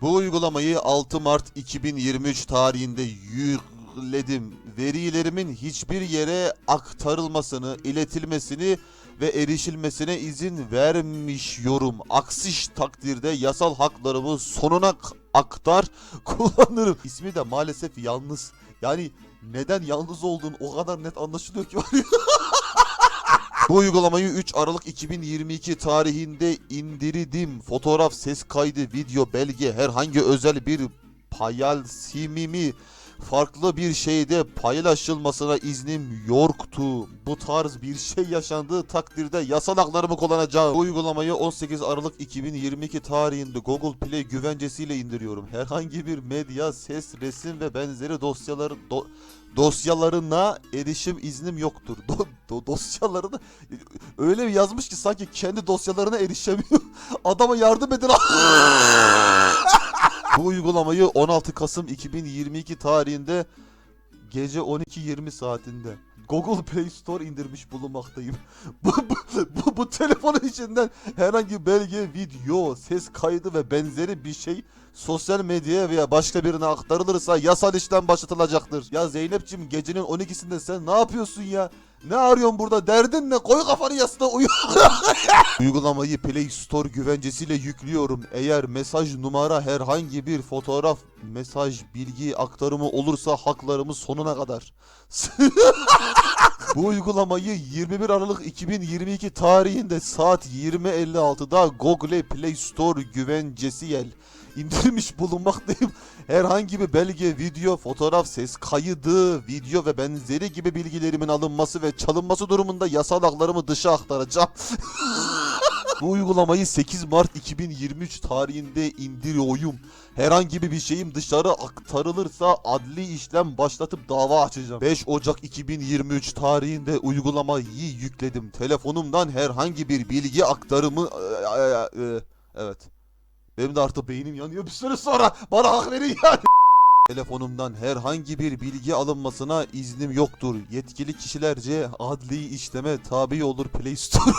Bu uygulamayı 6 Mart 2023 tarihinde yükledim. Verilerimin hiçbir yere aktarılmasını, iletilmesini ve erişilmesine izin vermişyorum. Aksi takdirde yasal haklarımı sonuna aktar kullanırım. İsmi de maalesef yalnız. Yani neden yalnız olduğun o kadar net anlaşılıyor ki. Bu uygulamayı 3 Aralık 2022 tarihinde indirdim. Fotoğraf, ses kaydı, video, belge, herhangi özel bir paylaşımımı farklı bir şeyde paylaşılmasına iznim yoktu. Bu tarz bir şey yaşandığı takdirde yasal haklarımı kullanacağım. Bu uygulamayı 18 Aralık 2022 tarihinde Google Play güvencesiyle indiriyorum. Herhangi bir medya, ses, resim ve benzeri dosyaları do- dosyalarına erişim iznim yoktur. Do- do- dosyalarına öyle bir yazmış ki sanki kendi dosyalarına erişemiyor. Adama yardım edin. Bu uygulamayı 16 Kasım 2022 tarihinde gece 12.20 saatinde Google Play Store indirmiş bulunmaktayım. bu, bu, bu, bu telefonun içinden herhangi belge, video, ses kaydı ve benzeri bir şey sosyal medyaya veya başka birine aktarılırsa yasal işlem başlatılacaktır. Ya Zeynep'ciğim gecenin 12'sinde sen ne yapıyorsun ya? Ne arıyorsun burada? Derdin ne? Koy kafanı yastığa uyu. Uygulamayı Play Store güvencesiyle yüklüyorum. Eğer mesaj numara herhangi bir fotoğraf, mesaj, bilgi aktarımı olursa haklarımı sonuna kadar. Bu uygulamayı 21 Aralık 2022 tarihinde saat 20.56'da Google Play Store güvencesi yel indirmiş bulunmaktayım. Herhangi bir belge, video, fotoğraf, ses kaydı, video ve benzeri gibi bilgilerimin alınması ve çalınması durumunda yasal haklarımı dışa aktaracağım. Bu uygulamayı 8 Mart 2023 tarihinde indiriyorum. Herhangi bir şeyim dışarı aktarılırsa adli işlem başlatıp dava açacağım. 5 Ocak 2023 tarihinde uygulamayı yükledim. Telefonumdan herhangi bir bilgi aktarımı... e, e, e, Evet. Benim de artık beynim yanıyor bir süre sonra. Bana hak verin yani. Telefonumdan herhangi bir bilgi alınmasına iznim yoktur. Yetkili kişilerce adli işleme tabi olur Play Store.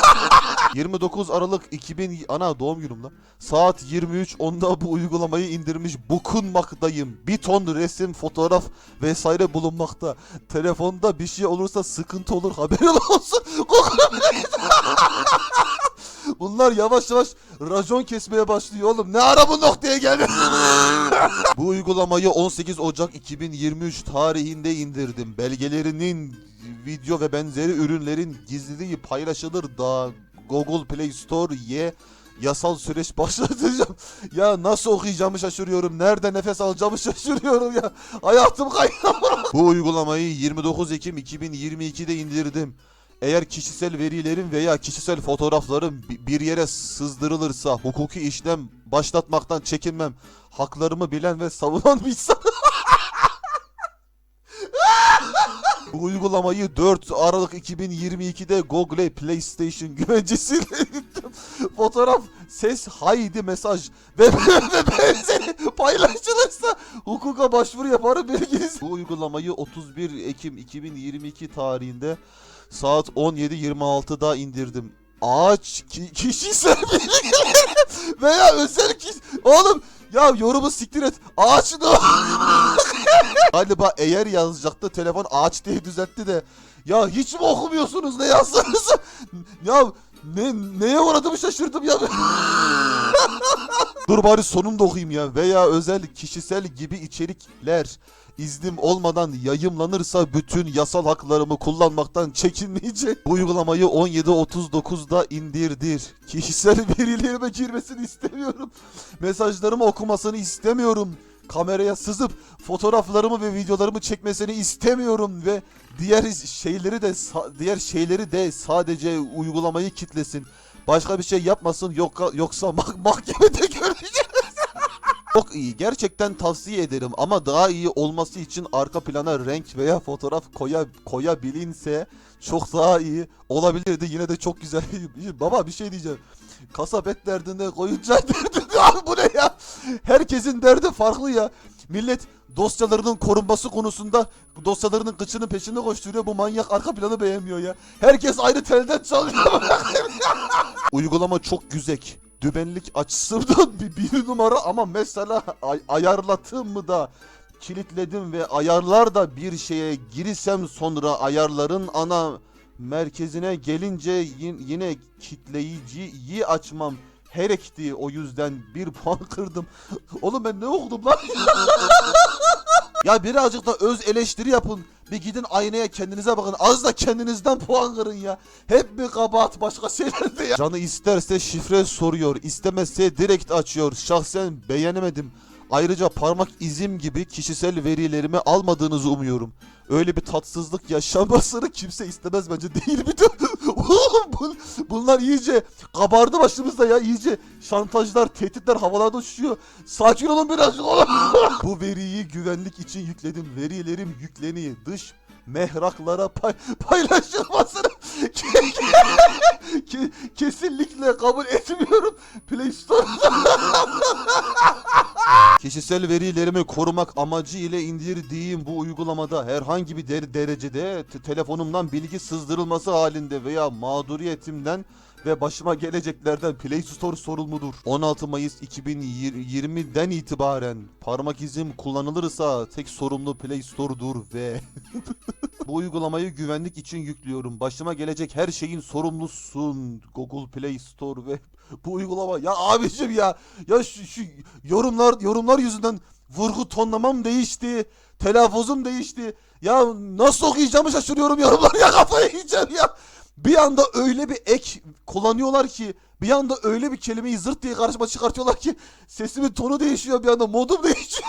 29 Aralık 2000 ana doğum günüm lan. Saat 23.10'da bu uygulamayı indirmiş bukunmaktayım. Bir ton resim, fotoğraf vesaire bulunmakta. Telefonda bir şey olursa sıkıntı olur haberin olsun. Bunlar yavaş yavaş racon kesmeye başlıyor oğlum. Ne ara bu noktaya geldi? bu uygulamayı 18 Ocak 2023 tarihinde indirdim. Belgelerinin video ve benzeri ürünlerin gizliliği paylaşılır da Google Play Store'ye yasal süreç başlatacağım. Ya nasıl okuyacağımı şaşırıyorum. Nerede nefes alacağımı şaşırıyorum ya. Hayatım kaynağı. Bu uygulamayı 29 Ekim 2022'de indirdim. Eğer kişisel verilerim veya kişisel fotoğraflarım bi- bir yere sızdırılırsa hukuki işlem başlatmaktan çekinmem. Haklarımı bilen ve savunan bir insan. Uygulamayı 4 Aralık 2022'de Google PlayStation güvencesiyle. Fotoğraf, ses, haydi mesaj ve benzeri paylaşılırsa hukuka başvuru yaparım bilginiz. Bu uygulamayı 31 Ekim 2022 tarihinde saat 17.26'da indirdim. Ağaç ki, kişisel veya özel kişi... Oğlum ya yorumu siktir et. Ağaç ne? Galiba eğer yazacaktı telefon ağaç diye düzeltti de. Ya hiç mi okumuyorsunuz ne yazdınız? ya ne neye uğradığımı şaşırdım ya. Dur bari sonunu da okuyayım ya. Veya özel kişisel gibi içerikler iznim olmadan yayımlanırsa bütün yasal haklarımı kullanmaktan çekinmeyecek. Bu uygulamayı 17.39'da indirdir. Kişisel verilerime girmesini istemiyorum. Mesajlarımı okumasını istemiyorum. Kameraya sızıp fotoğraflarımı ve videolarımı çekmesini istemiyorum ve diğer şeyleri de diğer şeyleri de sadece uygulamayı kitlesin. Başka bir şey yapmasın yok yoksa mah- mahkemede görüşeceğiz. Çok iyi. Gerçekten tavsiye ederim ama daha iyi olması için arka plana renk veya fotoğraf koya koyabilinse çok daha iyi olabilirdi. Yine de çok güzel. Baba bir şey diyeceğim. Kasap et derdinde koyunca derdinde. Bu ne herkesin derdi farklı ya. Millet dosyalarının korunması konusunda dosyalarının kıçının peşinde koşturuyor. Bu manyak arka planı beğenmiyor ya. Herkes ayrı telden çalıyor. Uygulama çok güzel. Dübenlik açısından bir, bir numara ama mesela ay- ayarlatım mı da kilitledim ve ayarlar da bir şeye girsem sonra ayarların ana merkezine gelince yin- yine kitleyiciyi açmam gerekti. O yüzden bir puan kırdım. Oğlum ben ne okudum lan? ya birazcık da öz eleştiri yapın. Bir gidin aynaya kendinize bakın. Az da kendinizden puan kırın ya. Hep bir kabahat başka şeylerde ya. Canı isterse şifre soruyor. istemezse direkt açıyor. Şahsen beğenemedim. Ayrıca parmak izim gibi kişisel verilerimi almadığınızı umuyorum. Öyle bir tatsızlık yaşamasını kimse istemez bence değil mi? Bunlar iyice kabardı başımızda ya iyice şantajlar, tehditler havalarda uçuşuyor. Sakin olun oğlum. Bu veriyi güvenlik için yükledim. Verilerim yükleniyor. Dış mehraklara pay- paylaşılmasını ke- kesinlikle kabul etmiyorum. Play Store'da Kişisel verilerimi korumak amacı ile indirdiğim bu uygulamada herhangi bir der- derecede te- telefonumdan bilgi sızdırılması halinde veya mağduriyetimden ve başıma geleceklerden Play Store sorumludur. 16 Mayıs 2020'den itibaren parmak izim kullanılırsa tek sorumlu Play Store'dur ve bu uygulamayı güvenlik için yüklüyorum. Başıma gelecek her şeyin sorumlusun. Google Play Store ve bu uygulama ya abicim ya ya şu, şu yorumlar yorumlar yüzünden vurgu tonlamam değişti. Telaffuzum değişti. Ya nasıl okuyacağımı şaşırıyorum yorumları ya kafayı yiyeceğim ya. Bir anda öyle bir ek kullanıyorlar ki bir anda öyle bir kelimeyi zırt diye karşıma çıkartıyorlar ki sesimin tonu değişiyor bir anda modum değişiyor.